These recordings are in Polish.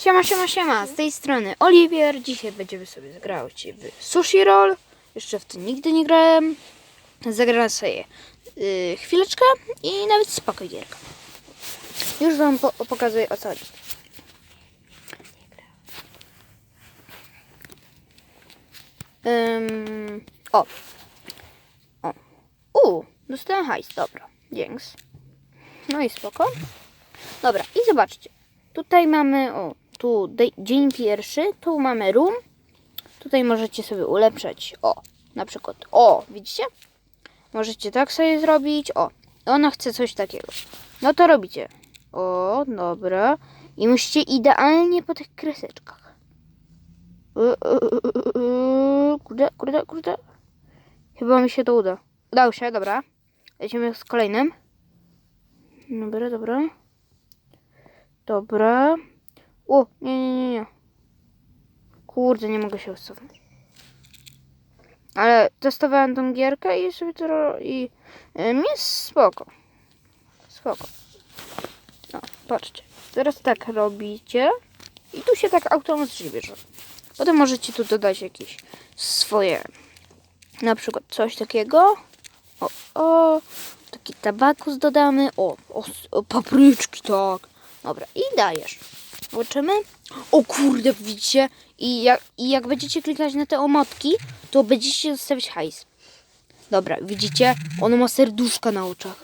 Siema, siema, siema, z tej strony Oliwier. Dzisiaj będziemy sobie zgrać w Sushi Roll. Jeszcze w tym nigdy nie grałem. Zagram sobie yy, chwileczkę i nawet spoko gierka. Już wam po pokazuję o co chodzi. Ym, o. O. U, dostałem hajs, dobra. Dzięks. No i spoko. Dobra, i zobaczcie. Tutaj mamy, o, tu dzień pierwszy, tu mamy room. Tutaj możecie sobie ulepszać, o, na przykład, o, widzicie? Możecie tak sobie zrobić, o, ona chce coś takiego. No to robicie. O, dobra. I musicie idealnie po tych kreseczkach. Kurde, kurde, kurde. Chyba mi się to uda. Udało się, dobra. Lecimy z kolejnym. Dobra, dobra. Dobra. O, nie, nie, nie, nie. Kurde, nie mogę się cofnąć. Ale testowałem tą gierkę i sobie to i y, mi jest spoko. Spoko. No, patrzcie. Teraz tak robicie i tu się tak automatycznie bierze. Potem możecie tu dodać jakieś swoje, na przykład coś takiego. O, o, taki tabakus dodamy. O, o, o papryczki, tak. Dobra, i dajesz. Zobaczymy. O kurde, widzicie? I jak, I jak będziecie klikać na te omotki, to będziecie zostawiać hajs. Dobra, widzicie? On ma serduszka na oczach.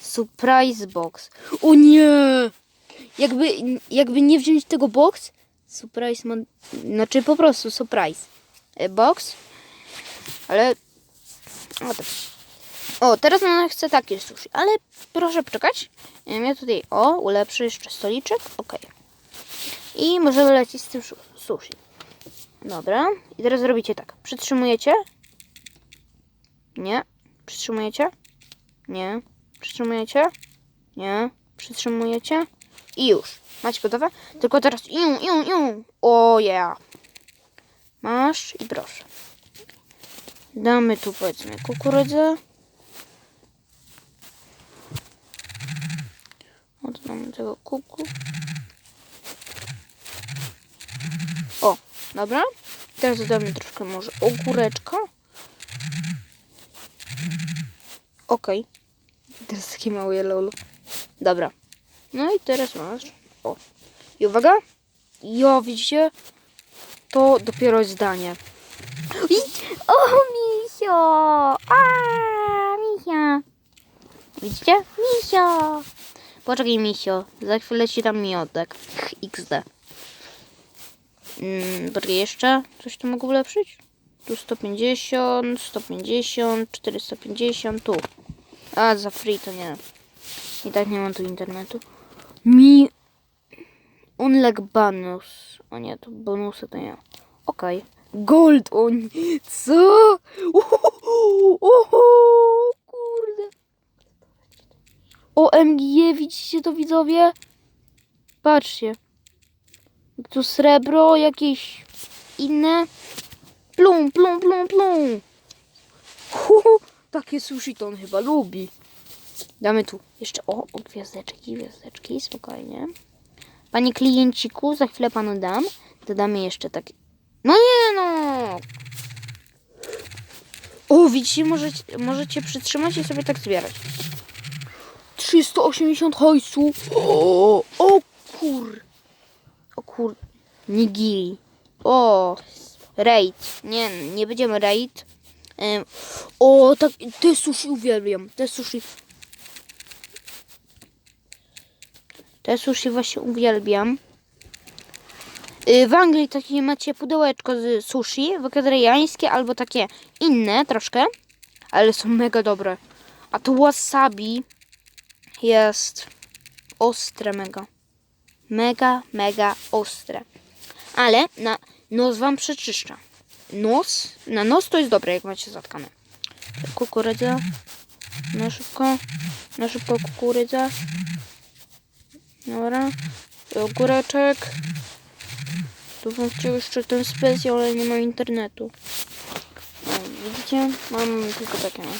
Surprise box. O nie! Jakby, jakby nie wziąć tego box, surprise ma... Znaczy po prostu surprise. E, Box. Ale... O, tak. o teraz ona chce takie sushi, ale proszę poczekać. Em, Ja tutaj, o, ulepszę jeszcze stoliczek. Ok. I możemy lecieć z tym sushi. Dobra. I teraz robicie tak. Przytrzymujecie. Nie. Przytrzymujecie. Nie. Przytrzymujecie. Nie. Przytrzymujecie. I już. Macie gotowe? Tylko teraz iu, iu, iu. O yeah. Masz i proszę. Damy tu powiedzmy kukurydzę. Oddamy tego kuku. O, dobra. Teraz dodamy troszkę może ogóreczka. Okej. Teraz taki mały lol. Dobra. No i teraz masz. O. I uwaga. Jo, widzicie? To dopiero jest zdanie. I... O, misio! A, misia! Widzicie? Misio! Poczekaj, misio. Za chwilę ci dam miodek. XD. Mm, poczekaj, jeszcze? Coś tu mogę ulepszyć? Tu 150, 150, 450, tu. A, za free to nie. I tak nie mam tu internetu. Mi... Unlock bonus. O nie, to bonusy to nie. Okej. Gold, o nie. Co? Uhu, uhu, kurde. OMG, widzicie to widzowie? Patrzcie. Tu srebro, jakieś inne. Plum, plum, plum, plum. Uhu, takie sushi to on chyba lubi. Damy tu jeszcze, o, o gwiazdeczki, gwiazdeczki, spokojnie. Panie klienciku, za chwilę panu dam. Dodamy jeszcze takie. No nie no! O, widzicie, możecie, możecie przytrzymać i sobie tak zbierać. 380 hajsu. O, o kur. O kur. Nigiri. O, raid. Nie, nie będziemy raid. O, tak, te sushi uwielbiam. Te sushi. Te sushi właśnie uwielbiam. Y, W Anglii takie macie pudełeczko z sushi, wegetariańskie albo takie inne troszkę, ale są mega dobre. A to wasabi jest ostre mega. Mega, mega ostre. Ale na nos wam przeczyszcza. Nos, na nos to jest dobre, jak macie zatkane. Kukurydza. Na szybko. Na szybko kukurydza. Dobra. Ogóreczek. Tu bym chciał jeszcze ten specjal, ale nie ma internetu. No, widzicie? Mam tylko takie. No.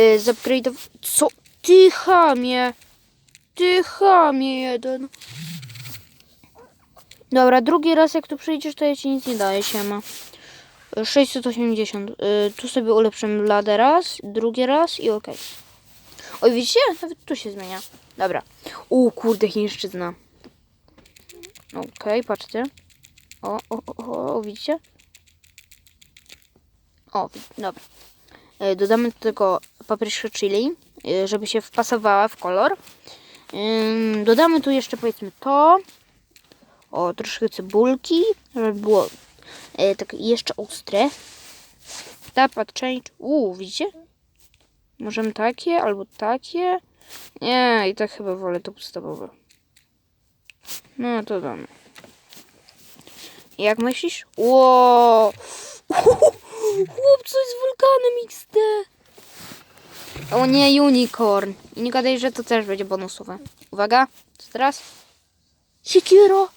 Yy. Co? Ty chamie! Ty chamie jeden! Dobra, drugi raz jak tu przyjdziesz, to ja ci nic nie daję, siema. Y, 680. Y, tu sobie ulepszymy bladę raz, drugi raz i okej. Oj, widzicie? Nawet tu się zmienia. Dobra. U, kurde, chińszczyzna. Okej, patrzcie. O, o, o, o, widzicie? O, dobra. Y, Dodamy do tego paprykę chili, y, żeby się wpasowała w kolor. Dodamy tu jeszcze powiedzmy to. O, troszkę cebulki, żeby było e, tak jeszcze ostre. Tap and change. Uuu, widzicie? Możemy takie albo takie. Nie, i tak chyba wolę to podstawowe. No to damy. Jak myślisz? Ło! Chłop, coś z wulkanem XD. O nie, unicorn. I nie gadaj, że to też będzie bonusowe. Uwaga, co teraz? Sekiro!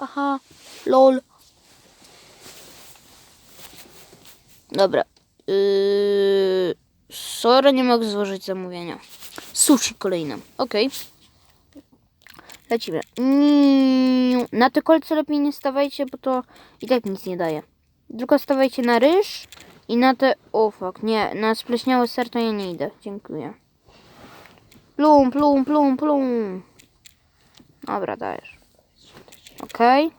Aha, lol. Dobra. Yy, sorry, nie mogę złożyć zamówienia. Sushi kolejne. Okej. Lecimy. Mm, Na te kolce lepiej nie stawajcie, bo to i tak nic nie daje. Tylko stawajcie na ryż i na te... O fuck, nie. Na spleśniały ser to ja nie idę. Dziękuję. Plum, plum, plum, plum. Dobra, dajesz. Okej.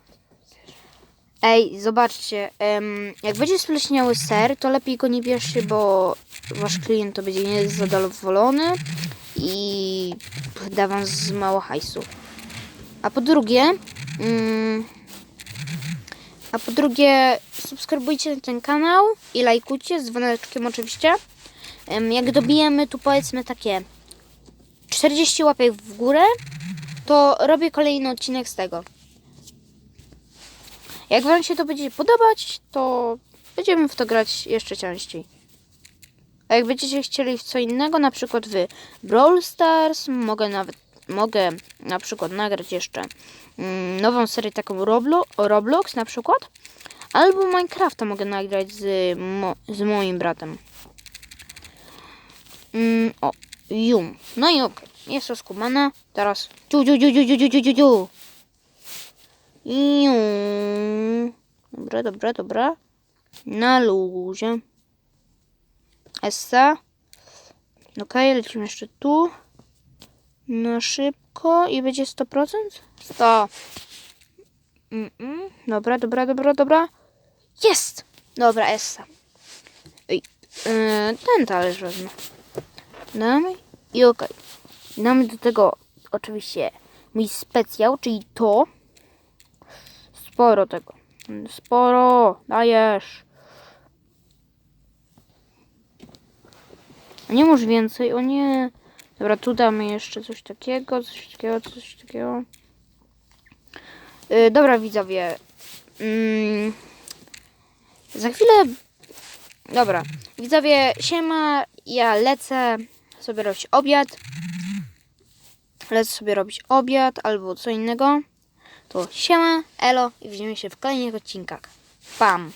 Ej, zobaczcie, jak będzie spleśniały ser, to lepiej go nie bierzcie, bo wasz klient to będzie niezadowolony i da wam z mało hajsu. A po drugie, mm, a po drugie, subskrybujcie ten kanał i lajkujcie z dzwoneczkiem oczywiście. Jak dobijemy tu powiedzmy takie 40 łapek w górę, to robię kolejny odcinek z tego. Jak Wam się to będzie podobać, to będziemy w to grać jeszcze częściej. A jak będziecie chcieli w co innego, na przykład w Brawl Stars, mogę nawet mogę na przykład nagrać jeszcze mm, nową serię taką Roblo, Roblox na przykład, albo Minecrafta mogę nagrać z, mo, z moim bratem. Mm, o, Jum. No i okej, okay. jest rozkumana. Teraz. Ciu, ciu, ciu, ciu, ciu, ciu, ciu, ciu. Jum. Dobra, dobra, dobra. Na luzie. Essa. Okej, lecimy jeszcze tu. Na szybko i będzie 100%? 100. Mm -mm. Dobra, dobra, dobra, dobra. Jest! Dobra, Essa. Ej, yy, ten talerz wezmę. Damy i okej. Damy do tego oczywiście mój specjał, czyli to. Sporo tego. Sporo. Dajesz. Nie może więcej. O nie. Dobra, tu damy jeszcze coś takiego, coś takiego, coś takiego. Yy, dobra, widzowie. Mm, za chwilę. Dobra, widzowie, siema. Ja lecę sobie robić obiad. Lecę sobie robić obiad albo co innego to siema, elo i widzimy się w kolejnych odcinkach. Pam!